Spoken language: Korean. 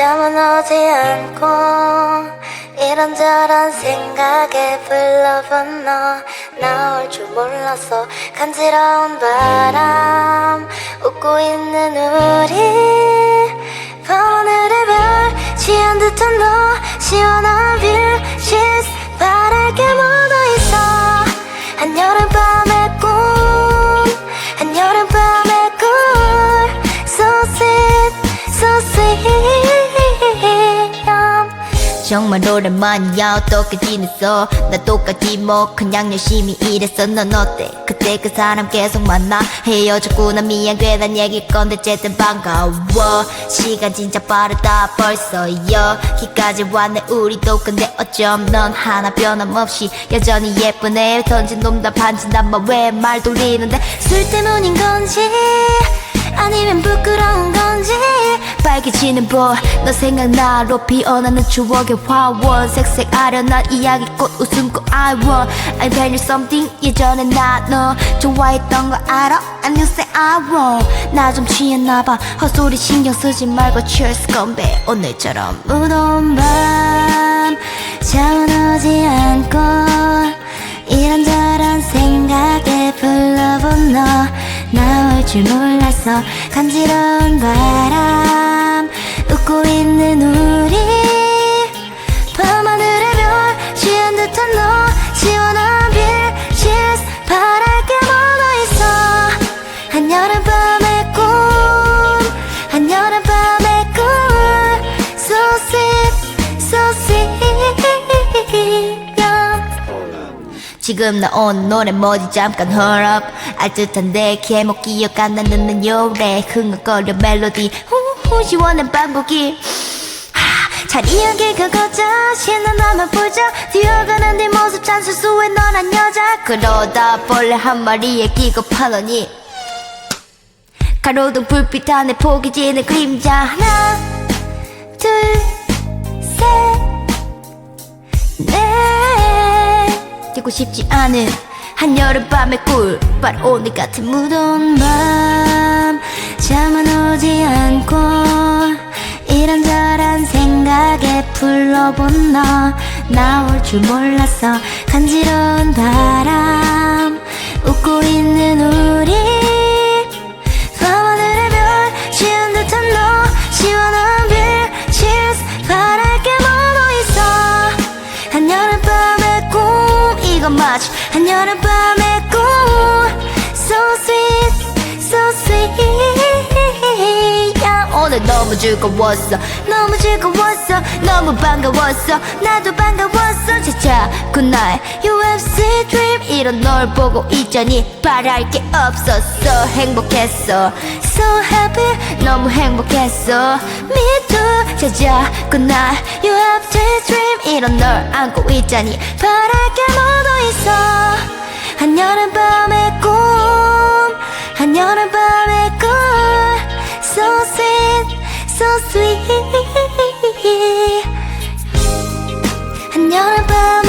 잠은 오지 않고 이런저런 생각에 불러본 너. 나올 줄 몰랐어 간지러운 바람 웃고 있는 우리. 밤하늘의 별 취한 듯한 너 시원한 뷰 정말 오랜만이야 똑같이 늦어? 나 똑같이 뭐 그냥 열심히 일했어. 넌 어때? 그때 그 사람 계속 만나? 헤어졌구나 미안 괜한 얘기일 건데 어쨌든 반가워. 시간 진짜 빠르다. 벌써 여기까지 왔네. 우리도 근데 어쩜 넌 하나 변함없이 여전히 예쁘네. 던진 놈다 반진 남마 왜말 돌리는데? 술 때문인 건지 아니면 부끄러운 건지 빨개지는 볼너 생각나 높이 어나는 추억의 화원. 색색 아련한 이야기꽃 웃음꽃 I want I tell you something 예전에 나 너 좋아했던 거 알아? And you say I want 나 좀 취했나봐. 헛소리 신경 쓰지 말고 cheers 건배. 오늘처럼 무더운 밤 오지 않고 이런저런 생각에 불러본 너. 나올 줄 몰랐어. 간지러운 바람 지금 나온 노래 뭐지? 잠깐 hold up. 알듯한데 제목 기억 안 나는 요래. 흥얼거려 멜로디. 후후 시원한 반복이 자리하게 그거자 신나 나만 보자. 뛰어가는 네 모습 찬스수에 너란 여자. 그러다 벌레 한 마리에 기겁하더니. 가로등 불빛 안에 포개지는 그림자 하나 뛰고 싶지 않은 한여름밤의 꿀 바로 오늘 같은 무더운 밤 잠은 오지 않고 이런저런 생각에 불러본 너. 나올 줄 몰랐어. 간지러운 바람 오늘 너무 즐거웠어. 너무 즐거웠어. 너무 반가웠어. 나도 반가웠어. 차차 굿나잇 UFC dream 이런 널 보고 있자니 바랄 게 없었어. 행복했어. So happy 너무 행복했어. Me too. 자자 굿나잇 UFC dream 이런 널 안고 있자니 바랄게 묻어있어 한여름 밤